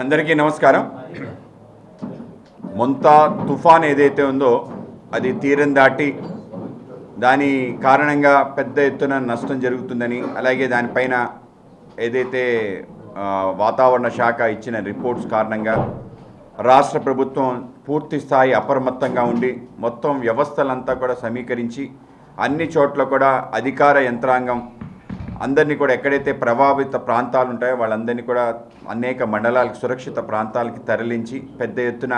అందరికీ నమస్కారం. మొంతా తుఫాన్ ఏదైతే ఉందో అది తీరం దాటి దాని కారణంగా పెద్ద ఎత్తున నష్టం జరుగుతుందని అలాగే దానిపైన ఏదైతే వాతావరణ శాఖ ఇచ్చిన రిపోర్ట్స్ కారణంగా రాష్ట్ర ప్రభుత్వం పూర్తి స్థాయి అప్రమత్తంగా ఉండి మొత్తం వ్యవస్థలంతా కూడా సమీకరించి అన్ని చోట్ల కూడా అధికార యంత్రాంగం అందరినీ కూడా ఎక్కడైతే ప్రభావిత ప్రాంతాలు ఉంటాయో వాళ్ళందరినీ కూడా అనేక మండలాలకు సురక్షిత ప్రాంతాలకి తరలించి పెద్ద ఎత్తున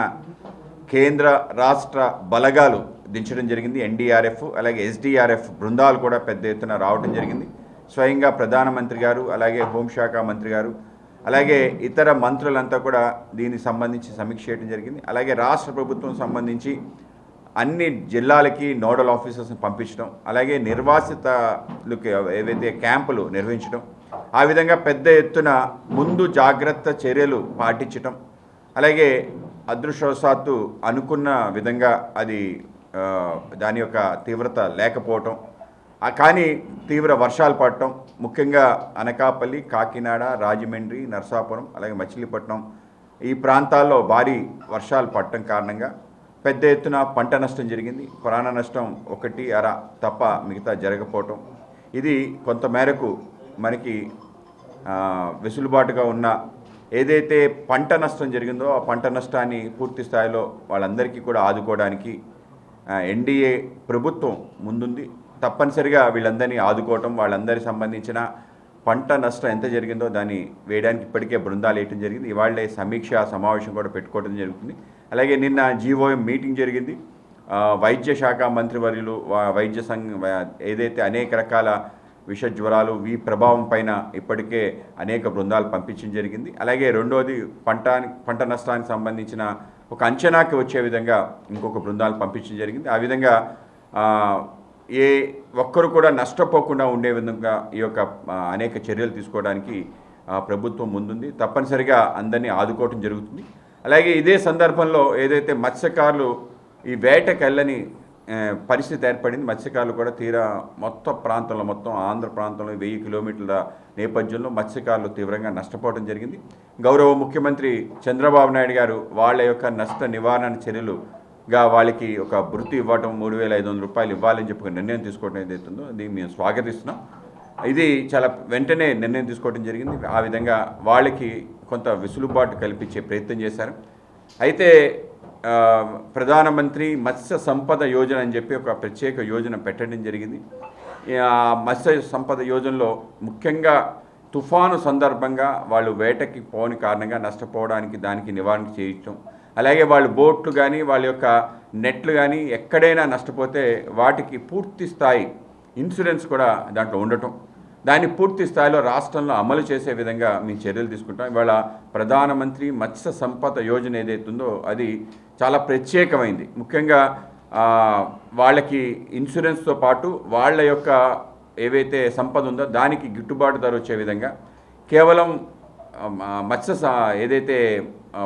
కేంద్ర రాష్ట్ర బలగాలు దించడం జరిగింది. ఎన్డీఆర్ఎఫ్ అలాగే ఎస్డీఆర్ఎఫ్ బృందాలు కూడా పెద్ద ఎత్తున రావడం జరిగింది. స్వయంగా ప్రధానమంత్రి గారు అలాగే హోంశాఖ మంత్రి గారు అలాగే ఇతర మంత్రులంతా కూడా దీనికి సంబంధించి సమీక్ష చేయడం జరిగింది. అలాగే రాష్ట్ర ప్రభుత్వం సంబంధించి అన్ని జిల్లాలకి నోడల్ ఆఫీసర్స్ని పంపించడం అలాగే నిర్వాసితలకి ఏవైతే క్యాంపులు నిర్వహించడం ఆ విధంగా పెద్ద ఎత్తున ముందు జాగ్రత్త చర్యలు పాటించటం అలాగే అదృష్టవశాత్తు అనుకున్న విధంగా అది దాని యొక్క తీవ్రత లేకపోవటం కానీ తీవ్ర వర్షాలు పడటం ముఖ్యంగా అనకాపల్లి కాకినాడ రాజమండ్రి నర్సాపురం అలాగే మచిలీపట్నం ఈ ప్రాంతాల్లో భారీ వర్షాలు పడటం కారణంగా పెద్ద ఎత్తున పంట నష్టం జరిగింది. ప్రాణ నష్టం ఒకటి అర తప్ప మిగతా జరగకపోవటం. ఇది కొంత మేరకు మనకి వెసులుబాటుగా ఉన్న ఏదైతే పంట నష్టం జరిగిందో ఆ పంట నష్టాన్ని పూర్తి స్థాయిలో వాళ్ళందరికీ కూడా ఆదుకోవడానికి ఎన్డీఏ ప్రభుత్వం ముందుంది. తప్పనిసరిగా వీళ్ళందరినీ ఆదుకోవటం వాళ్ళందరి సంబంధించిన పంట నష్టం ఎంత జరిగిందో దాన్ని వేయడానికి ఇప్పటికే బృందాలు వేయటం జరిగింది. ఇవాళే సమీక్ష సమావేశం కూడా పెట్టుకోవడం జరుగుతుంది. అలాగే నిన్న జీవోఎం మీటింగ్ జరిగింది. వైద్య శాఖ మంత్రివర్యులు వైద్య సంఘ ఏదైతే అనేక రకాల విష జ్వరాలు ఈ ప్రభావం పైన ఇప్పటికే అనేక బృందాలు పంపించడం జరిగింది. అలాగే రెండోది పంట పంట నష్టానికి సంబంధించిన ఒక అంచనాకి వచ్చే విధంగా ఇంకొక బృందాలు పంపించడం జరిగింది. ఆ విధంగా ఏ ఒక్కరు కూడా నష్టపోకుండా ఉండే విధంగా ఈ యొక్క అనేక చర్యలు తీసుకోవడానికి ప్రభుత్వం ముందుంది. తప్పనిసరిగా అందరినీ ఆదుకోవటం జరుగుతుంది. అలాగే ఇదే సందర్భంలో ఏదైతే మత్స్యకారులు ఈ వేటకెళ్ళని పరిస్థితి ఏర్పడింది మత్స్యకారులు కూడా తీరా మొత్తం ప్రాంతంలో మొత్తం ఆంధ్ర ప్రాంతంలో వెయ్యి కిలోమీటర్ల నేపథ్యంలో మత్స్యకారులు తీవ్రంగా నష్టపోవడం జరిగింది. గౌరవ ముఖ్యమంత్రి చంద్రబాబు నాయుడు గారు వాళ్ళ యొక్క నష్ట నివారణ చర్యలు గా వాళ్ళకి ఒక వృత్తి ఇవ్వటం మూడు వేల ఐదు వందల రూపాయలు ఇవ్వాలని చెప్పి నిర్ణయం తీసుకోవడం ఏదైతుందో అది మేము స్వాగతిస్తున్నాం. ఇది చాలా వెంటనే నిర్ణయం తీసుకోవడం జరిగింది. ఆ విధంగా వాళ్ళకి కొంత వెసులుబాటు కల్పించే ప్రయత్నం చేశారు. అయితే ప్రధానమంత్రి మత్స్య సంపద యోజన అని చెప్పి ఒక ప్రత్యేక యోజన పెట్టడం జరిగింది. ఆ మత్స్య సంపద యోజనలో ముఖ్యంగా తుఫాను సందర్భంగా వాళ్ళు వేటకి పోని కారణంగా నష్టపోవడానికి దానికి నివారణ చేయించడం అలాగే వాళ్ళు బోట్లు కానీ వాళ్ళ యొక్క నెట్లు కానీ ఎక్కడైనా నష్టపోతే వాటికి పూర్తి స్థాయి ఇన్సూరెన్స్ కూడా దాంట్లో ఉండటం. దాన్ని పూర్తి స్థాయిలో రాష్ట్రంలో అమలు చేసే విధంగా మేము చర్యలు తీసుకుంటాం. ఇవాళ ప్రధానమంత్రి మత్స్య సంపద యోజన ఏదైతుందో అది చాలా ప్రత్యేకమైంది. ముఖ్యంగా వాళ్ళకి ఇన్సూరెన్స్తో పాటు వాళ్ళ యొక్క ఏవైతే సంపద ఉందో దానికి గిట్టుబాటు ధర వచ్చే విధంగా కేవలం మత్స్య స- ఏదైతే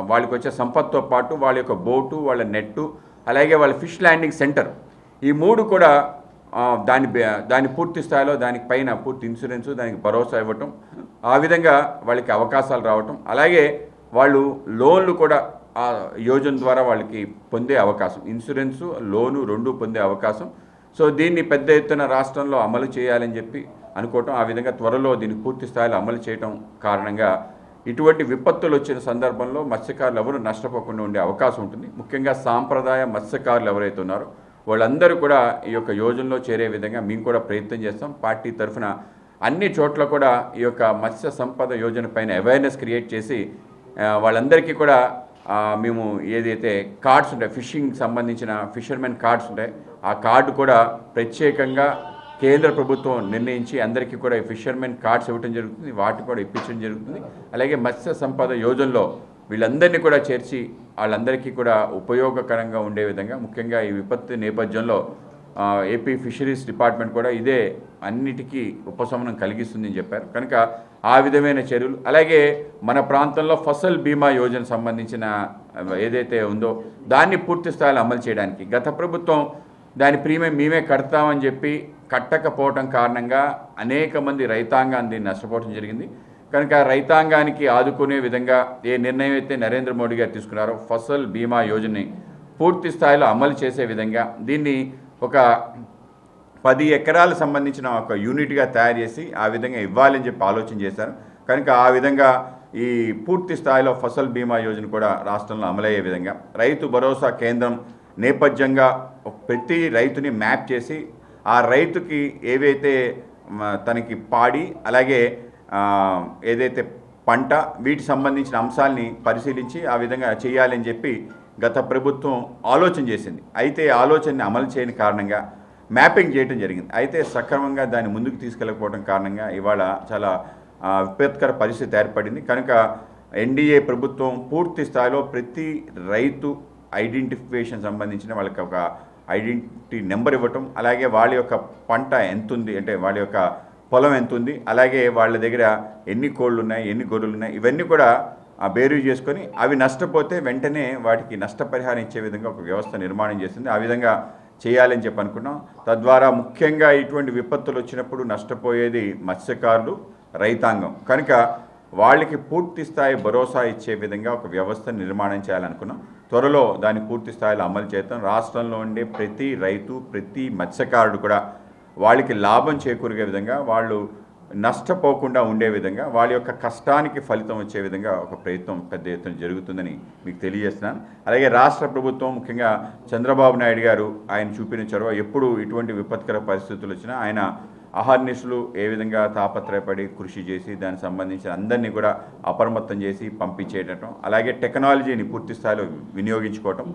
వాళ్ళకి వచ్చే సంపత్తో పాటు వాళ్ళ యొక్క బోటు వాళ్ళ నెట్టు అలాగే వాళ్ళ ఫిష్ ల్యాండింగ్ సెంటర్ ఈ మూడు కూడా దాని దాని పూర్తి స్థాయిలో దానికి పైన పూర్తి ఇన్సూరెన్స్ దానికి భరోసా ఇవ్వటం ఆ విధంగా వాళ్ళకి అవకాశాలు రావటం అలాగే వాళ్ళు లోన్లు కూడా ఆ యోజన ద్వారా వాళ్ళకి పొందే అవకాశం ఇన్సూరెన్సు లోను రెండు పొందే అవకాశం. సో దీన్ని పెద్ద ఎత్తున రాష్ట్రంలో అమలు చేయాలని చెప్పి అనుకోవటం ఆ విధంగా త్వరలో దీన్ని పూర్తి స్థాయిలో అమలు చేయటం కారణంగా ఇటువంటి విపత్తులు వచ్చిన సందర్భంలో మత్స్యకారులు ఎవరు నష్టపోకుండా ఉండే అవకాశం ఉంటుంది. ముఖ్యంగా సాంప్రదాయ మత్స్యకారులు ఎవరైతే ఉన్నారో వాళ్ళందరూ కూడా ఈ యొక్క యోజనలో చేరే విధంగా మేము కూడా ప్రయత్నం చేస్తాం. పార్టీ తరఫున అన్ని చోట్ల కూడా ఈ యొక్క మత్స్య సంపద యోజన పైన అవేర్నెస్ క్రియేట్ చేసి వాళ్ళందరికీ కూడా మేము ఏదైతే కార్డ్స్ ఉంటాయి ఫిషింగ్ సంబంధించిన ఫిషర్మెన్ కార్డ్స్ ఉంటాయి ఆ కార్డు కూడా ప్రత్యేకంగా కేంద్ర ప్రభుత్వం నిర్ణయించి అందరికీ కూడా ఈ ఫిషర్మెన్ కార్డ్స్ ఇవ్వటం జరుగుతుంది వాటి కూడా ఇప్పించడం జరుగుతుంది. అలాగే మత్స్య సంపద యోజనలో వీళ్ళందరినీ కూడా చేర్చి వాళ్ళందరికీ కూడా ఉపయోగకరంగా ఉండే విధంగా ముఖ్యంగా ఈ విపత్తు నేపథ్యంలో ఏపీ ఫిషరీస్ డిపార్ట్మెంట్ కూడా ఇదే అన్నిటికీ ఉపశమనం కలిగిస్తుందని చెప్పారు. కనుక ఆ విధమైన చర్యలు అలాగే మన ప్రాంతంలో ఫసల్ బీమా యోజన సంబంధించిన ఏదైతే ఉందో దాన్ని పూర్తి స్థాయిలో అమలు చేయడానికి గత ప్రభుత్వం దాని ప్రీమియం మేమే కడతామని చెప్పి కట్టకపోవటం కారణంగా అనేక మంది రైతాంగాన్ని దీన్ని నష్టపోవడం జరిగింది. కనుక రైతాంగానికి ఆదుకునే విధంగా ఏ నిర్ణయం అయితే నరేంద్ర మోడీ గారు తీసుకున్నారో ఫసల్ బీమా యోజనని పూర్తి స్థాయిలో అమలు చేసే విధంగా దీన్ని ఒక పది ఎకరాలకు సంబంధించిన ఒక యూనిట్గా తయారు చేసి ఆ విధంగా ఇవ్వాలని చెప్పి ఆలోచన చేశారు. కనుక ఆ విధంగా ఈ పూర్తి స్థాయిలో ఫసల్ బీమా యోజన కూడా రాష్ట్రంలో అమలయ్యే విధంగా రైతు భరోసా కేంద్రం నేపథ్యంగా ప్రతి రైతుని మ్యాప్ చేసి ఆ రైతుకి ఏవైతే తనకి పాడి అలాగే ఏదైతే పంట వీటి సంబంధించిన అంశాలని పరిశీలించి ఆ విధంగా చేయాలని చెప్పి గత ప్రభుత్వం ఆలోచన చేసింది. అయితే ఆలోచనని అమలు చేయని కారణంగా మ్యాపింగ్ చేయడం జరిగింది. అయితే సక్రమంగా దాన్ని ముందుకు తీసుకెళ్ళకపోవడం కారణంగా ఇవాళ చాలా విపత్కర పరిస్థితి ఏర్పడింది. కనుక ఎన్డీఏ ప్రభుత్వం పూర్తి స్థాయిలో ప్రతి రైతు ఐడెంటిఫికేషన్ సంబంధించిన వాళ్ళకి ఒక ఐడెంటిటీ నెంబర్ ఇవ్వటం అలాగే వాళ్ళ యొక్క పంట ఎంత ఉంది అంటే వాళ్ళ యొక్క పొలం ఎంత ఉంది అలాగే వాళ్ళ దగ్గర ఎన్ని కోళ్ళు ఉన్నాయి ఎన్ని గొర్రెలు ఉన్నాయి ఇవన్నీ కూడా ఆ బేరీ చేసుకొని అవి నష్టపోతే వెంటనే వాటికి నష్టపరిహారం ఇచ్చే విధంగా ఒక వ్యవస్థ నిర్మాణం చేసింది. ఆ విధంగా చేయాలని చెప్పి అనుకున్నాం. తద్వారా ముఖ్యంగా ఇటువంటి విపత్తులు వచ్చినప్పుడు నష్టపోయేది మత్స్యకారులు రైతాంగం. కనుక వాళ్ళకి పూర్తి స్థాయి భరోసా ఇచ్చే విధంగా ఒక వ్యవస్థ నిర్మాణం చేయాలనుకున్నాం. త్వరలో దాన్ని పూర్తి స్థాయిలో అమలు చేద్దాం రాష్ట్రంలో ఉండే ప్రతి రైతు ప్రతి మత్స్యకారుడు కూడా వాళ్ళకి లాభం చేకూరే విధంగా వాళ్ళు నష్టపోకుండా ఉండే విధంగా వాళ్ళ యొక్క కష్టానికి ఫలితం వచ్చే విధంగా ఒక ప్రయత్నం పెద్ద ఎత్తున జరుగుతుందని మీకు తెలియజేస్తున్నాను. అలాగే రాష్ట్ర ప్రభుత్వం ముఖ్యంగా చంద్రబాబు నాయుడు గారు ఆయన చూపిన చొరవ ఎప్పుడు ఇటువంటి విపత్కర పరిస్థితులు వచ్చినా ఆయన అహర్నిశలు ఏ విధంగా తాపత్రయపడి కృషి చేసి దానికి సంబంధించిన అందరినీ కూడా అప్రమత్తం చేసి పంపించేయటం అలాగే టెక్నాలజీని పూర్తి స్థాయిలో వినియోగించుకోవటం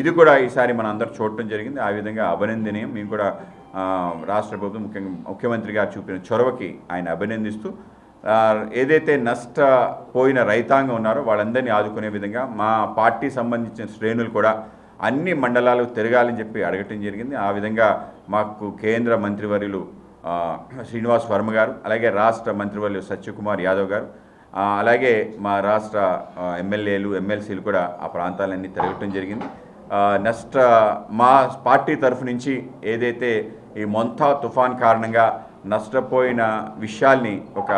ఇది కూడా ఈసారి మన అందరూ చూడటం జరిగింది. ఆ విధంగా అభినందనీయం. మేము కూడా రాష్ట్ర ప్రభుత్వం ముఖ్యంగా ముఖ్యమంత్రి గారు చూపిన చొరవకి ఆయన అభినందిస్తూ ఏదైతే నష్టపోయిన రైతాంగం ఉన్నారో వాళ్ళందరినీ ఆదుకునే విధంగా మా పార్టీ సంబంధించిన శ్రేణులు కూడా అన్ని మండలాలు తిరగాలని చెప్పి అడగటం జరిగింది. ఆ విధంగా మాకు కేంద్ర మంత్రివర్యులు శ్రీనివాస్ వర్మ గారు అలాగే రాష్ట్ర మంత్రివర్యులు సత్యకుమార్ యాదవ్ గారు అలాగే మా రాష్ట్ర ఎమ్మెల్యేలు ఎమ్మెల్సీలు కూడా ఆ ప్రాంతాలన్నీ తిరగటం జరిగింది. నష్ట మా పార్టీ తరఫు నుంచి ఏదైతే ఈ మొంతా తుఫాన్ కారణంగా నష్టపోయిన విషయాల్ని ఒక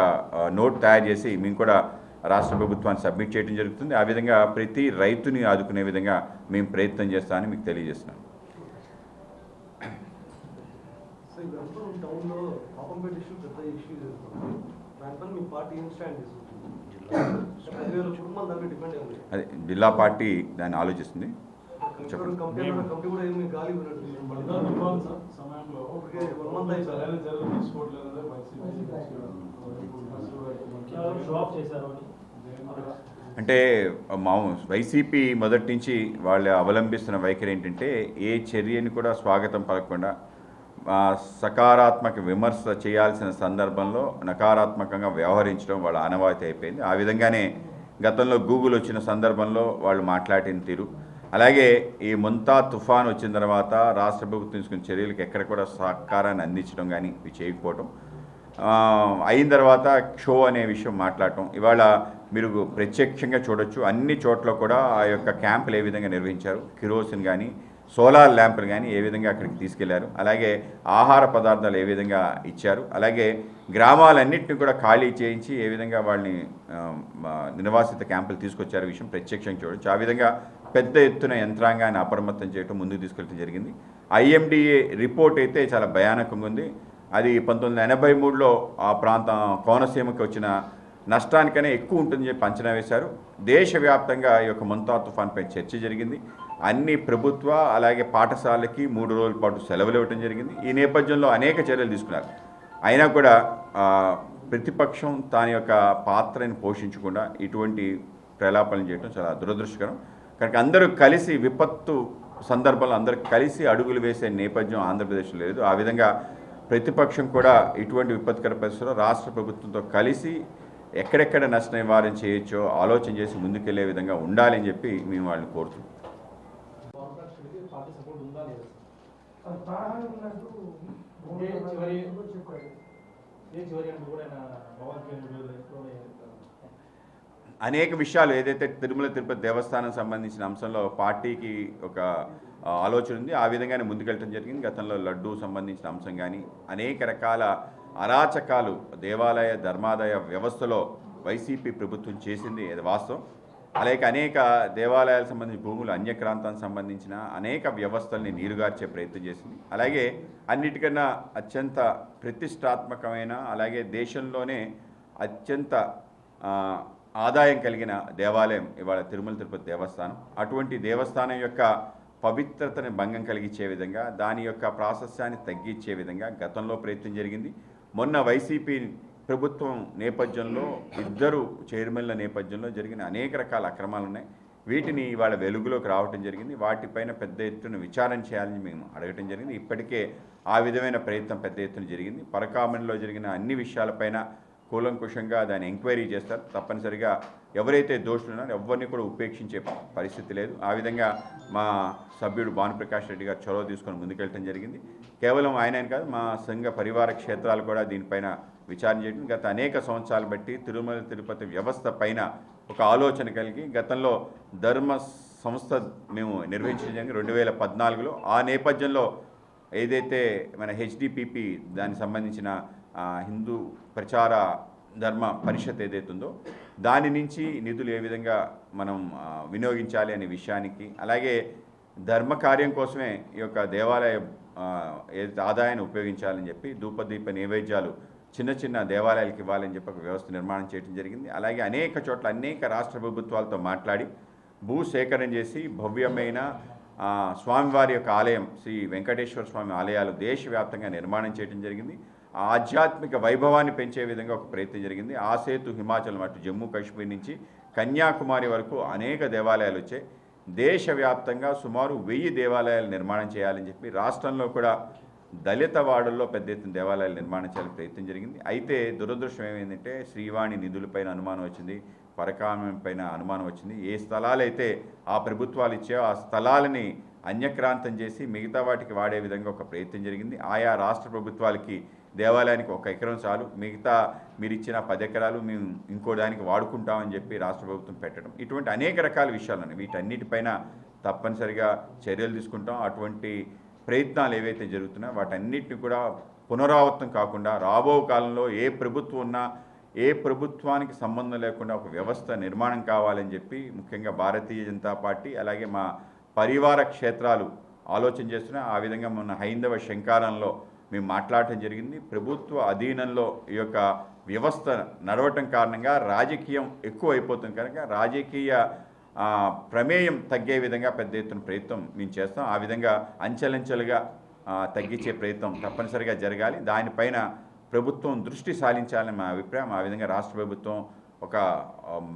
నోట్ తయారు చేసి మేము కూడా రాష్ట్ర ప్రభుత్వాన్ని సబ్మిట్ చేయడం జరుగుతుంది. ఆ విధంగా ప్రతి రైతుని ఆదుకునే విధంగా మేము ప్రయత్నం చేస్తామని మీకు తెలియజేస్తున్నాం సో ఈ వెంపూర్ టౌన్లో పాపంపేట ఇష్యూ పెద్ద ఇష్యూ జరుగుతుంది దానిపైన మీ పార్టీ ఏం స్టాండ్ తీసుకుంటుంది అదే జిల్లా పార్టీ దాన్ని ఆలోచిస్తుంది. అంటే మా వైసీపీ మొదటి నుంచి వాళ్ళు అవలంబిస్తున్న వైఖరి ఏంటంటే ఏ చర్యని కూడా స్వాగతం పలకకుండా సకారాత్మక విమర్శ చేయాల్సిన సందర్భంలో నకారాత్మకంగా వ్యవహరించడం వాళ్ళ ఆనవాయితీ అయిపోయింది. ఆ విధంగానే గతంలో గూగుల్ వచ్చిన సందర్భంలో వాళ్ళు మాట్లాడిన తీరు. అలాగే ఈ ముంతా తుఫాన్ వచ్చిన తర్వాత రాష్ట్ర ప్రభుత్వం తీసుకున్న చర్యలకు ఎక్కడ కూడా సహకారాన్ని అందించడం కానీ ఇవి చేయకపోవడం అయిన తర్వాత షో అనే విషయం మాట్లాడటం. ఇవాళ మీరు ప్రత్యక్షంగా చూడొచ్చు. అన్ని చోట్ల కూడా ఆ యొక్క క్యాంపులు ఏ విధంగా నిర్వహించారు? కిరోసిన్ కానీ సోలార్ ల్యాంపులు కానీ ఏ విధంగా అక్కడికి తీసుకెళ్ళారు అలాగే ఆహార పదార్థాలు ఏ విధంగా ఇచ్చారు అలాగే గ్రామాలన్నింటినీ కూడా ఖాళీ చేయించి ఏ విధంగా వాళ్ళని నిర్వాసిత క్యాంపులు తీసుకొచ్చారు విషయం ప్రత్యక్షంగా చూడొచ్చు. ఆ విధంగా పెద్ద ఎత్తున యంత్రాంగాన్ని అప్రమత్తం చేయడం ముందుకు తీసుకెళ్ళడం జరిగింది. ఐఎండిఏ రిపోర్ట్ అయితే చాలా భయానకంగా ఉంది. అది పంతొమ్మిది వందల ఎనభై మూడులో ఆ ప్రాంతం కోనసీమకి వచ్చిన నష్టానికనే ఎక్కువ ఉంటుందని చెప్పి అంచనా వేశారు. దేశవ్యాప్తంగా ఈ యొక్క ముంతా తుఫాన్పై చర్చ జరిగింది. అన్ని ప్రభుత్వ అలాగే పాఠశాలకి మూడు రోజుల పాటు సెలవులు ఇవ్వడం జరిగింది. ఈ నేపథ్యంలో అనేక చర్యలు తీసుకున్నారు. అయినా కూడా ప్రతిపక్షం దాని యొక్క పాత్రని పోషించకుండా ఇటువంటి ప్రలాపనలు చేయడం చాలా దురదృష్టకరం. కనుక అందరూ కలిసి విపత్తు సందర్భంలో అందరూ కలిసి అడుగులు వేసే నేపథ్యం ఆంధ్రప్రదేశ్లో లేదు. ఆ విధంగా ప్రతిపక్షం కూడా ఇటువంటి విపత్కర పరిస్థితుల్లో రాష్ట్ర ప్రభుత్వంతో కలిసి ఎక్కడెక్కడ నష్ట నివారణ చేయొచ్చో ఆలోచన చేసి ముందుకెళ్ళే విధంగా ఉండాలని చెప్పి మేము వాళ్ళని కోరుతున్నాం పవర్ ప్లాంట్స్కి పార్టీ సపోర్ట్ ఉందా లేదా అది ప్రాణహాని ఉన్నట్టు ఏ చివరి- చివరి కూడా అనేక విషయాలు ఏదైతే తిరుమల తిరుపతి దేవస్థానం సంబంధించిన అంశంలో పార్టీకి ఒక ఆలోచన ఉంది. ఆ విధంగానే ముందుకెళ్ళడం జరిగింది. గతంలో లడ్డూ సంబంధించిన అంశం కానీ అనేక రకాల అరాచకాలు దేవాలయ ధర్మాదాయ వ్యవస్థలో వైసీపీ ప్రభుత్వం చేసింది. అది వాస్తవం? అలాగే అనేక దేవాలయాలకు సంబంధించిన భూములు అన్యక్రాంతానికి సంబంధించిన అనేక వ్యవస్థల్ని నీరుగార్చే ప్రయత్నం చేసింది. అలాగే అన్నిటికన్నా అత్యంత ప్రతిష్టాత్మకమైన అలాగే దేశంలోనే అత్యంత ఆదాయం కలిగిన దేవాలయం ఇవాళ తిరుమల తిరుపతి దేవస్థానం. అటువంటి దేవస్థానం యొక్క పవిత్రతని భంగం కలిగించే విధంగా దాని యొక్క ప్రాశస్యాన్ని తగ్గించే విధంగా గతంలో ప్రయత్నం జరిగింది. మొన్న వైసీపీ ప్రభుత్వం నేపథ్యంలో ఇద్దరు చైర్మన్ల నేపథ్యంలో జరిగిన అనేక రకాల అక్రమాలు ఉన్నాయి వీటిని ఇవాళ వెలుగులోకి రావటం జరిగింది. వాటిపైన పెద్ద ఎత్తున విచారణ చేయాలని మేము అడగటం జరిగింది. ఇప్పటికే ఆ విధమైన ప్రయత్నం పెద్ద ఎత్తున జరిగింది. పరకామణిలో జరిగిన అన్ని విషయాలపైన కూలంకుషంగా దాన్ని ఎంక్వైరీ చేస్తారు. తప్పనిసరిగా ఎవరైతే దోషులు ఉన్నారో ఎవరిని కూడా ఉపేక్షించే పరిస్థితి లేదు. ఆ విధంగా మా సభ్యుడు భానుప్రకాష్ రెడ్డి గారు చొరవ తీసుకొని ముందుకెళ్ళటం జరిగింది. కేవలం ఆయన కాదు మా సంఘ పరివార క్షేత్రాలు కూడా దీనిపైన విచారణ చేయడం గత అనేక సంవత్సరాలు బట్టి తిరుమల తిరుపతి వ్యవస్థ పైన ఒక ఆలోచన కలిగి గతంలో ధర్మ సంస్థ మేము నిర్వహించడం జరిగింది. రెండు వేల పద్నాలుగులో ఆ నేపథ్యంలో ఏదైతే మన హెచ్డిపిపి దానికి సంబంధించిన హిందూ ప్రచార ధర్మ పరిషత్ ఏదైతే ఉందో దాని నుంచి నిధులు ఏ విధంగా మనం వినియోగించాలి అనే విషయానికి అలాగే ధర్మ కార్యం కోసమే ఈ యొక్క దేవాలయ ఏదైతే ఆదాయాన్ని ఉపయోగించాలని చెప్పి ధూపదీప నైవేద్యాలు చిన్న చిన్న దేవాలయాలకు ఇవ్వాలని చెప్పి ఒక వ్యవస్థ నిర్మాణం చేయడం జరిగింది. అలాగే అనేక చోట్ల అనేక రాష్ట్ర ప్రభుత్వాలతో మాట్లాడి భూ సేకరణ చేసి భవ్యమైన స్వామివారి యొక్క ఆలయం శ్రీ వెంకటేశ్వర స్వామి ఆలయాలు దేశవ్యాప్తంగా నిర్మాణం చేయడం జరిగింది. ఆధ్యాత్మిక వైభవాన్ని పెంచే విధంగా ఒక ప్రయత్నం జరిగింది. ఆ సేతు హిమాచల్ అటు జమ్మూ కాశ్మీర్ నుంచి కన్యాకుమారి వరకు అనేక దేవాలయాలు వచ్చాయి. దేశవ్యాప్తంగా సుమారు వెయ్యి దేవాలయాలు నిర్మాణం చేయాలని చెప్పి రాష్ట్రంలో కూడా దళిత వాడల్లో పెద్ద ఎత్తున దేవాలయాలు నిర్మాణం చేయాలని ప్రయత్నం జరిగింది. అయితే దురదృష్టం ఏమైందంటే శ్రీవాణి నిధులపైన అనుమానం వచ్చింది పరకామం పైన అనుమానం వచ్చింది. ఏ స్థలాలైతే ఆ ప్రభుత్వాలు ఇచ్చాయో ఆ స్థలాలని అన్యక్రాంతం చేసి మిగతా వాటికి వాడే విధంగా ఒక ప్రయత్నం జరిగింది. ఆయా రాష్ట్ర ప్రభుత్వాలకి దేవాలయానికి ఒక ఎకరం చాలు. మిగతా మీరు ఇచ్చిన పది ఎకరాలు మేము ఇంకో దానికి వాడుకుంటామని చెప్పి రాష్ట్ర ప్రభుత్వం పెట్టడం. ఇటువంటి అనేక రకాల విషయాలు ఉన్నాయి వీటన్నిటిపైన తప్పనిసరిగా చర్యలు తీసుకుంటాం. అటువంటి ప్రయత్నాలు ఏవైతే జరుగుతున్నాయో వాటన్నిటిని కూడా పునరావృతం కాకుండా రాబో కాలంలో ఏ ప్రభుత్వం ఉన్నా ఏ ప్రభుత్వానికి సంబంధం లేకుండా ఒక వ్యవస్థ నిర్మాణం కావాలని చెప్పి ముఖ్యంగా భారతీయ జనతా పార్టీ అలాగే మా పరివార క్షేత్రాలు ఆలోచన చేస్తున్నా ఆ విధంగా మొన్న హైందవ శంకారంలో మేము మాట్లాడటం జరిగింది. ప్రభుత్వ అధీనంలో ఈ యొక్క వ్యవస్థ నడవటం కారణంగా రాజకీయం ఎక్కువ అయిపోతుంది కనుక రాజకీయ ప్రమేయం తగ్గే విధంగా పెద్ద ఎత్తున ప్రయత్నం మేము చేస్తాం. ఆ విధంగా అంచెలంచెలుగా తగ్గించే ప్రయత్నం తప్పనిసరిగా జరగాలి. దానిపైన ప్రభుత్వం దృష్టి సాధించాలని మా అభిప్రాయం. ఆ విధంగా రాష్ట్ర ప్రభుత్వం ఒక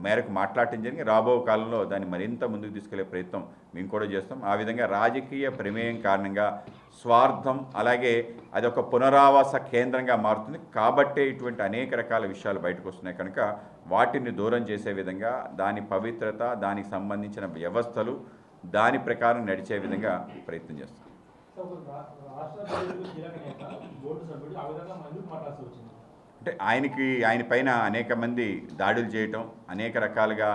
మేరకు మాట్లాడటం జరిగింది. రాబో కాలంలో దాన్ని మరింత ముందుకు తీసుకెళ్ళే ప్రయత్నం మేము కూడా చేస్తాం. ఆ విధంగా రాజకీయ ప్రమేయం కారణంగా స్వార్థం అలాగే అది ఒక పునరావాస కేంద్రంగా మారుతుంది. కాబట్టే ఇటువంటి అనేక రకాల విషయాలు బయటకు వస్తున్నాయి. కనుక వాటిని దూరం చేసే విధంగా దాని పవిత్రత దానికి సంబంధించిన వ్యవస్థలు దాని ప్రకారం నడిచే విధంగా ప్రయత్నం చేస్తాం. రాష్ట్ర బోర్డు సభ్యుడు ఆ విధంగా మాట్లాడాల్సి వచ్చింది. అంటే ఆయనకి ఆయన పైన అనేక మంది దాడులు చేయటం అనేక రకాలుగా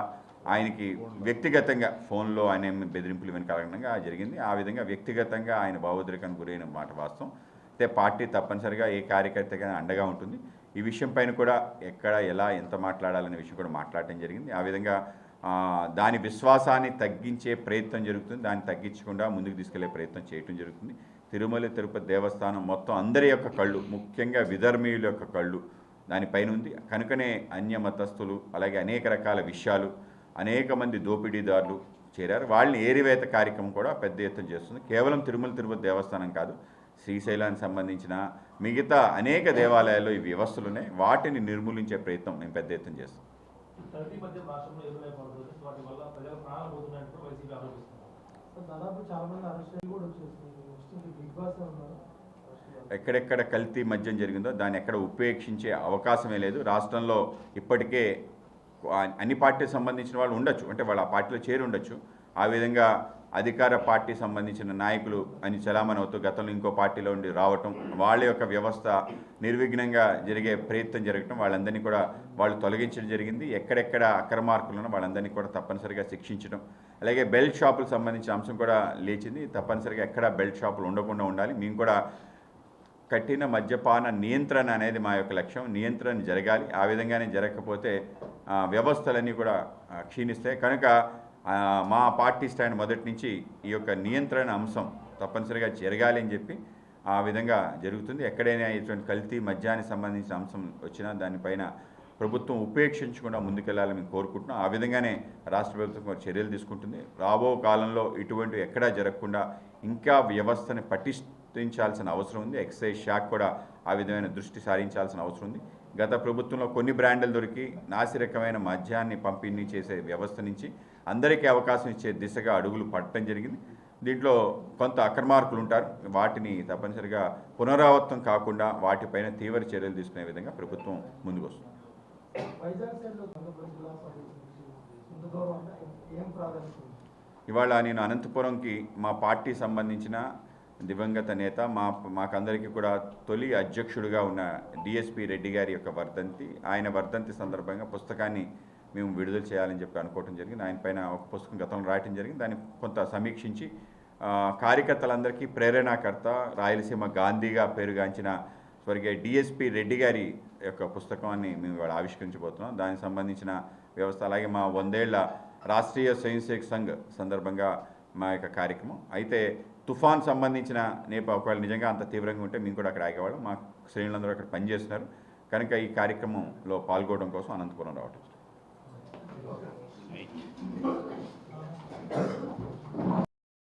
ఆయనకి వ్యక్తిగతంగా ఫోన్లో ఆయన బెదిరింపులు వెనకాలంగా కారణంగా జరిగింది. ఆ విధంగా వ్యక్తిగతంగా ఆయన భావోద్రేకానికి గురైన మాట వాస్తవం. అయితే పార్టీ తప్పనిసరిగా ఏ కార్యకర్తగా అండగా ఉంటుంది. ఈ విషయం పైన కూడా ఎక్కడ ఎలా ఎంత మాట్లాడాలనే విషయం కూడా మాట్లాడటం జరిగింది. ఆ విధంగా దాని విశ్వాసాన్ని తగ్గించే ప్రయత్నం జరుగుతుంది. దాన్ని తగ్గించకుండా ముందుకు తీసుకెళ్ళే ప్రయత్నం చేయటం జరుగుతుంది. తిరుమల తిరుపతి దేవస్థానం మొత్తం అందరి యొక్క కళ్ళు ముఖ్యంగా విధర్మీయుల యొక్క కళ్ళు దానిపైన ఉంది. కనుకనే అన్య మతస్థులు అలాగే అనేక రకాల విషయాలు అనేక మంది దోపిడీదారులు చేరారు. వాళ్ళని ఏరివేత కార్యక్రమం కూడా పెద్ద ఎత్తున చేస్తుంది. కేవలం తిరుమల తిరుపతి దేవస్థానం కాదు శ్రీశైలానికి సంబంధించిన మిగతా అనేక దేవాలయాల్లో ఈ వ్యవస్థలు ఉన్నాయి. వాటిని నిర్మూలించే ప్రయత్నం మేము పెద్ద ఎత్తున చేస్తాం దాదాపు చాలా మంది అరెస్ట్ కూడా బిగ్ బాస్ ఎక్కడెక్కడ కల్తీ మద్యం జరిగిందో దాన్ని ఎక్కడ ఉపేక్షించే అవకాశమే లేదు. రాష్ట్రంలో ఇప్పటికే అన్ని పార్టీకి సంబంధించిన వాళ్ళు ఉండొచ్చు. అంటే వాళ్ళు ఆ పార్టీలో చేరి ఉండొచ్చు. ఆ విధంగా అధికార పార్టీ సంబంధించిన నాయకులు అని చలామణి అవుతూ గతంలో ఇంకో పార్టీలో ఉండి రావటం వాళ్ళ యొక్క వ్యవస్థ నిర్విఘ్నంగా జరిగే ప్రయత్నం జరగటం వాళ్ళందరినీ కూడా వాళ్ళు తొలగించడం జరిగింది. ఎక్కడెక్కడ అక్రమార్కులు వాళ్ళందరినీ కూడా తప్పనిసరిగా శిక్షించడం అలాగే బెల్ట్ షాపులకు సంబంధించిన అంశం కూడా లేచింది. తప్పనిసరిగా ఎక్కడ బెల్ట్ షాపులు ఉండకుండా ఉండాలి. మేము కూడా కఠిన మద్యపాన నియంత్రణ అనేది మా యొక్క లక్ష్యం. నియంత్రణ జరగాలి. ఆ విధంగానే జరగకపోతే వ్యవస్థలన్నీ కూడా క్షీణిస్తాయి. కనుక మా పార్టీ స్టాండ్ మొదటి నుంచి ఈ యొక్క నియంత్రణ అంశం తప్పనిసరిగా జరగాలి అని చెప్పి ఆ విధంగా జరుగుతుంది. ఎక్కడైనా ఇటువంటి కల్తీ మద్యానికి సంబంధించిన అంశం వచ్చినా దానిపైన ప్రభుత్వం ఉపేక్షించకుండా ముందుకెళ్ళాలని మేము కోరుకుంటున్నాం. ఆ విధంగానే రాష్ట్ర ప్రభుత్వం చర్యలు తీసుకుంటుంది. రాబో కాలంలో ఇటువంటి ఎక్కడా జరగకుండా ఇంకా వ్యవస్థని పటిష్ఠించాల్సిన అవసరం ఉంది. ఎక్సైజ్ శాఖ కూడా ఆ విధమైన దృష్టి సారించాల్సిన అవసరం ఉంది. గత ప్రభుత్వంలో కొన్ని బ్రాండ్లు దొరికి నాసిరకమైన మద్యాన్ని పంపిణీ చేసే వ్యవస్థ నుంచి అందరికీ అవకాశం ఇచ్చే దిశగా అడుగులు పడటం జరిగింది. దీంట్లో కొంత అక్రమార్కులు ఉంటారు. వాటిని తప్పనిసరిగా పునరావృతం కాకుండా వాటిపైన తీవ్ర చర్యలు తీసుకునే విధంగా ప్రభుత్వం ముందుకు వస్తుంది? ఇవాళ నేను అనంతపురంకి మా పార్టీ సంబంధించిన దివంగత నేత మా మాకందరికీ కూడా తొలి అధ్యక్షుడిగా ఉన్న డిఎస్పి రెడ్డి గారి యొక్క వర్ధంతి ఆయన వర్ధంతి సందర్భంగా పుస్తకాన్ని మేము విడుదల చేయాలని చెప్పి అనుకోవటం జరిగింది. ఆయన పైన ఒక పుస్తకం గతంలో రాయటం జరిగింది. దాన్ని కొంత సమీక్షించి కార్యకర్తలందరికీ ప్రేరణాకర్త రాయలసీమ గాంధీగా పేరుగాంచిన స్వర్గీయ డిఎస్పి రెడ్డి గారి యొక్క పుస్తకాన్ని మేము ఇవాళ ఆవిష్కరించబోతున్నాం. దానికి సంబంధించిన వ్యవస్థ అలాగే మా వందేళ్ళ రాష్ట్రీయ స్వయంసేవక్ సంఘ్ సందర్భంగా మా యొక్క కార్యక్రమం. అయితే తుఫాన్ సంబంధించిన నేప ఒకవేళ నిజంగా అంత తీవ్రంగా ఉంటే మేము కూడా అక్కడ ఆగేవాళ్ళం. మా శ్రేణులందరూ అక్కడ పనిచేస్తున్నారు. కనుక ఈ కార్యక్రమంలో పాల్గొనడం కోసం అనంతపురం రావటం.